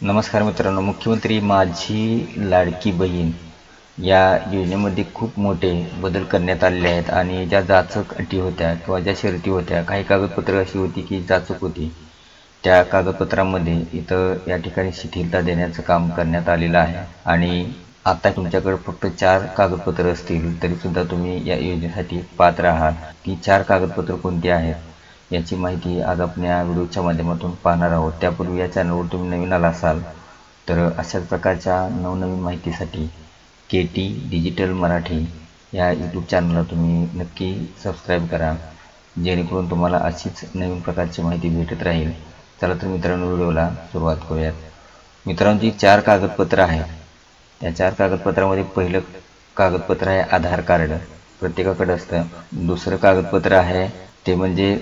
नमस्कार मित्रांनो मुख्यमंत्री माझी लाडकी बहीण या योजनेमध्ये खूप मोठे बदल करण्यात आलेले आहेत आणि ज्या जाचक अटी होत्या किंवा ज्या शर्ती होत्या काही कागदपत्रं अशी होती की जाचक होती त्या कागदपत्रामध्ये इथं या ठिकाणी शिथिलता देण्याचं काम करण्यात आलेलं आहे. आणि आता तुमच्याकडे फक्त चार कागदपत्रं असतील तरीसुद्धा तुम्ही या योजनेसाठी पात्र आहात. ती चार कागदपत्र कोणती आहेत? याची माहिती आज आपण या व्हिडिओच्या माध्यमातून पाहणार आहोत. त्यापूर्वी या चॅनलवर तुम्ही नवीन आला असाल तर अशाच प्रकारच्या नवनवीन माहितीसाठी के टी डिजिटल मराठी या यूट्यूब चॅनलला तुम्ही नक्की सबस्क्राईब करा जेणेकरून तुम्हाला अशीच नवीन प्रकारची माहिती भेटत राहील. चला तर मित्रांनो व्हिडिओला सुरुवात करूयात. मित्रांनो जी चार कागदपत्रं आहेत त्या चार कागदपत्रामध्ये पहिलं कागदपत्र आहे आधार कार्ड. प्रत्येकाकडे असतं. दुसरं कागदपत्र आहे ते म्हणजे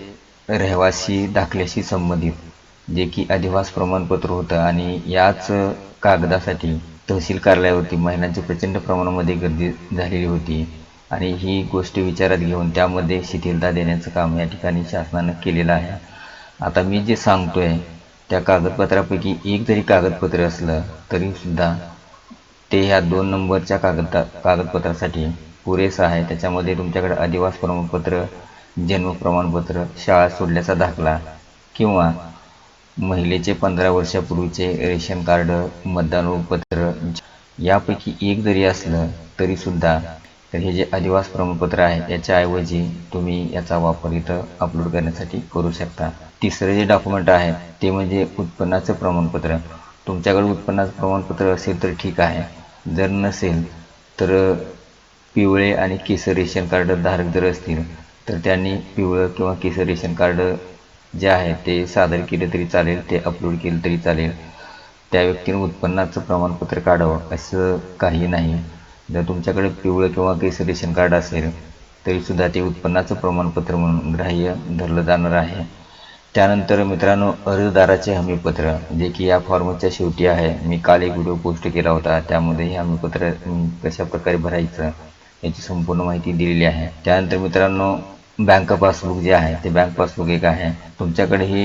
रहिवासी दाखल्याशी संबंधित जे की अधिवास प्रमाणपत्र होतं आणि याच कागदासाठी तहसील कार्यालयावरती महिलांची प्रचंड प्रमाणामध्ये गर्दी झालेली होती आणि ही गोष्ट विचारात घेऊन त्यामध्ये शिथिलता देण्याचं काम या ठिकाणी शासनानं केलेलं आहे. आता मी जे सांगतो आहे त्या कागदपत्रापैकी एक जरी कागदपत्र असलं तरीसुद्धा ते ह्या दोन नंबरच्या कागदा कागदपत्रासाठी पुरेसं आहे. त्याच्यामध्ये तुमच्याकडे अधिवास प्रमाणपत्र जन्म प्रमाणपत्र शाळा सोडल्याचा दाखला किंवा महिलेचे पंधरा वर्षापूर्वीचे रेशन कार्ड मतदान ओळखपत्र यापैकी एक जरी असलं तरीसुद्धा तर हे जे अधिवास प्रमाणपत्र आहे याच्याऐवजी तुम्ही याचा वापर इथं अपलोड करण्यासाठी करू शकता. तिसरं जे डॉक्युमेंट आहे ते म्हणजे उत्पन्नाचं प्रमाणपत्र. तुमच्याकडे उत्पन्नाचं प्रमाणपत्र असेल तर ठीक आहे. जर नसेल तर पिवळे आणि केसर रेशन कार्ड धारक जर असतील तर त्यांनी पिवळं किंवा केसर रेशन कार्ड जे आहे ते सादर केले तरी चालेल ते अपलोड केलं तरी चालेल. त्या व्यक्तीने उत्पन्नाचं प्रमाणपत्र काढावं असं काही नाही. जर तुमच्याकडे पिवळं किंवा केसर रेशन कार्ड असेल तरीसुद्धा ते उत्पन्नाचं प्रमाणपत्र म्हणून ग्राह्य धरलं जाणार आहे. त्यानंतर मित्रांनो अर्जदाराचे हमीपत्र जे की या फॉर्मच्या शेवटी आहे. मी काल एक व्हिडिओ पोस्ट केला होता त्यामध्ये हे हमीपत्र कशा प्रकारे भरायचं याची संपूर्ण माहिती दिलेली आहे. त्यानंतर मित्रांनो बँक पासबुक जे आहे ते बँक पासबुक एक आहे. तुमच्याकडे ही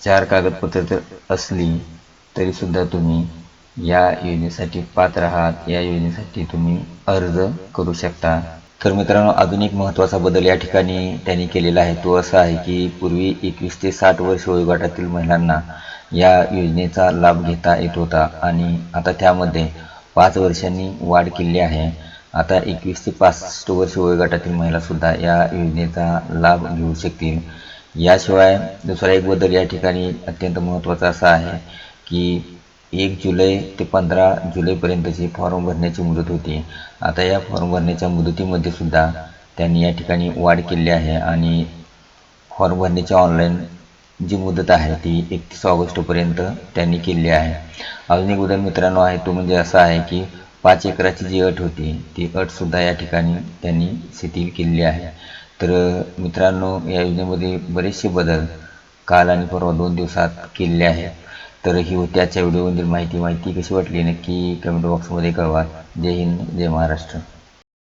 चार कागदपत्र जर असली तरीसुद्धा तुम्ही या योजनेसाठी पात्र आहात. या योजनेसाठी तुम्ही अर्ज करू शकता. तर मित्रांनो अजून एक महत्त्वाचा बदल या ठिकाणी त्यांनी केलेला आहे. तो असा आहे की पूर्वी एकवीस ते साठ वर्ष वयोगटातील महिलांना या योजनेचा लाभ घेता येत होता. आणि आता त्यामध्ये पाच वर्षांनी वाढ केली आहे. आता एकवीस ते पासष्ट वर्ष वयोगटातील महिलासुद्धा या योजनेचा लाभ घेऊ शकतील. याशिवाय दुसरा एक बदल या ठिकाणी अत्यंत महत्त्वाचा असा आहे की एक जुलै ते पंधरा जुलैपर्यंतची फॉर्म भरण्याची मुदत होती. आता या फॉर्म भरण्याच्या मुदतीमध्ये सुद्धा त्यांनी या ठिकाणी वाढ केली आहे आणि फॉर्म भरण्याची ऑनलाईन जी मुदत आहे ती एकतीस ऑगस्टपर्यंत त्यांनी केली आहे. अजून एक उदाहरण मित्रांनो आहे तो म्हणजे असा आहे की पाच एकराची जी अट होती ती अटसुद्धा या ठिकाणी त्यांनी शिथिल केलेली आहे. तर मित्रांनो या योजनेमध्ये बरेचसे बदल काल आणि परवा दोन दिवसात केलेले आहेत. तर ही होती आजच्या व्हिडिओमधील म्हणजे माहिती माहिती कशी वाटली? नक्की कमेंट बॉक्समध्ये कळवा. जय हिंद जय महाराष्ट्र.